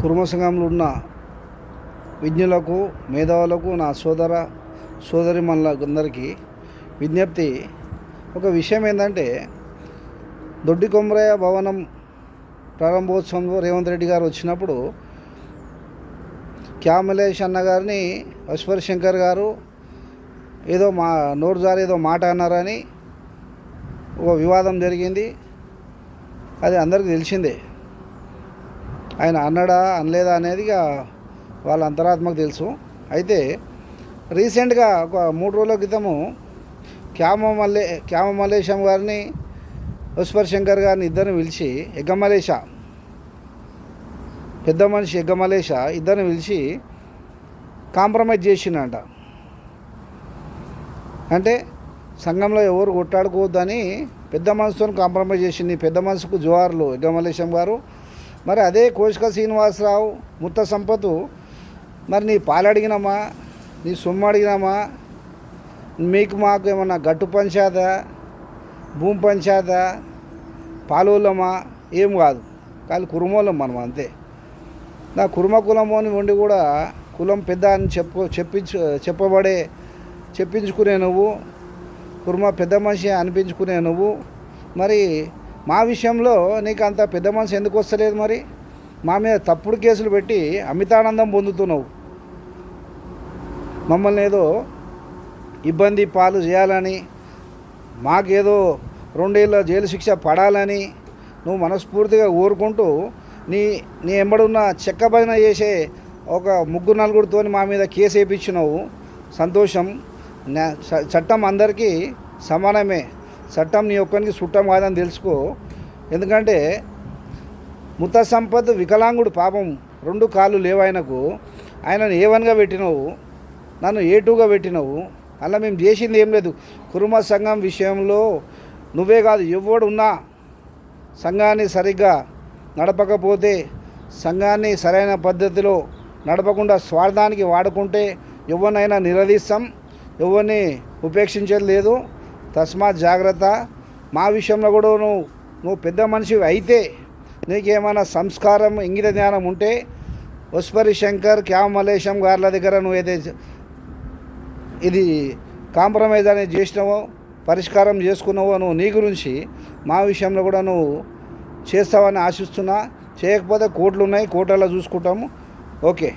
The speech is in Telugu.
కుర్మ సంఘంలో ఉన్న విజ్ఞులకు మేధావులకు నా సోదర సోదరి అందరికీ విజ్ఞప్తి. ఒక విషయం ఏంటంటే దొడ్డి కొమరయ్య భవనం ప్రారంభోత్సవంలో రేవంత్ రెడ్డి గారు వచ్చినప్పుడు క్యామలేష్ అన్న గారిని అశ్వర్ శంకర్ గారు ఏదో మా నోరు జారి ఏదో మాట అన్నారని ఒక వివాదం జరిగింది. అది అందరికీ తెలిసిందే. ఆయన అన్నడా అనలేదా అనేది ఇక వాళ్ళ అంతరాత్మకు తెలుసు. అయితే రీసెంట్గా ఒక మూడు రోజుల క్రితము క్యామ మల్లే క్యామ మల్లేశం గారిని ఉస్పర్ శంకర్ గారిని ఇద్దరిని పిలిచి ఎగ్గమలేష పెద్ద మనిషి ఎగ్గమలేష ఇద్దరిని పిలిచి కాంప్రమైజ్ చేసిండంట. అంటే సంఘంలో ఎవరు కొట్టాడుకోవద్దని పెద్ద మనసుతో కాంప్రమైజ్ చేసింది. పెద్ద మనసుకు జోహార్లు ఎగ్గమలేశం గారు. మరి అదే కోశిక శ్రీనివాసరావు ముత్త సంపతు మరి నీ పాలు అడిగినామా నీ సొమ్ము అడిగినామా మీకు మాకు ఏమన్నా గట్టు పంచాత భూమి పంచాత పాలోళ్ళమా ఏం కాదు. కానీ కురుమోళ్ళం మనం అంతే. నా కురుమ కులము అని ఉండి కూడా కులం పెద్ద అని చెప్పు చెప్పించు చెప్పబడే చెప్పించుకునే నువ్వు కుర్మ పెద్ద మనిషి అనిపించుకునే నువ్వు మరి మా విషయంలో నీకు అంత పెద్ద మనసు ఎందుకు వస్తలేదు మరి? మా మీద తప్పుడు కేసులు పెట్టి అమితానందం పొందుతున్నావు. మమ్మల్ని ఏదో ఇబ్బంది పాలు చేయాలని మాకేదో రెండేళ్ళ జైలు శిక్ష పడాలని నువ్వు మనస్ఫూర్తిగా కోరుకుంటూ నీ నీ ఎంబడున్న చెక్క భజన చేసే ఒక ముగ్గురు నలుగురితో మా మీద కేసు వేయించినావు సంతోషం చట్టం అందరికీ సమానమే. చట్టం నీ ఒక్కరికి చుట్టం కాదని తెలుసుకో. ఎందుకంటే మృత సంపత్ వికలాంగుడు పాపం రెండు కాళ్ళు లేవు ఆయనకు ఆయనను ఏ వన్గా పెట్టినవు? నన్ను ఏ టూగా పెట్టినవు? అలా మేము చేసింది ఏం లేదు. కురుమ సంఘం విషయంలో నువ్వే కాదు ఎవడు ఉన్నా సంఘాన్ని సరిగ్గా నడపకపోతే సంఘాన్ని సరైన పద్ధతిలో నడపకుండా స్వార్థానికి వాడుకుంటే ఎవరినైనా నిలదీస్తాం ఎవరిని ఉపేక్షించేది లేదు. తస్మాత్ జాగ్రత్త. మా విషయంలో కూడా నువ్వు నువ్వు పెద్ద మనిషి అయితే నీకేమైనా సంస్కారం ఇంగిత జ్ఞానం ఉంటే వస్పరి శంకర్ క్యామలేశం గార్ల దగ్గర నువ్వు ఏదైతే ఇది కాంప్రమైజ్ అనేది చేసినావో పరిష్కారం చేసుకున్నావో నువ్వు నీ గురించి మా విషయంలో కూడా నువ్వు చేస్తావని ఆశిస్తున్నా. చేయకపోతే కోట్లు ఉన్నాయి కోటల్లో చూసుకుంటాము. ఓకే.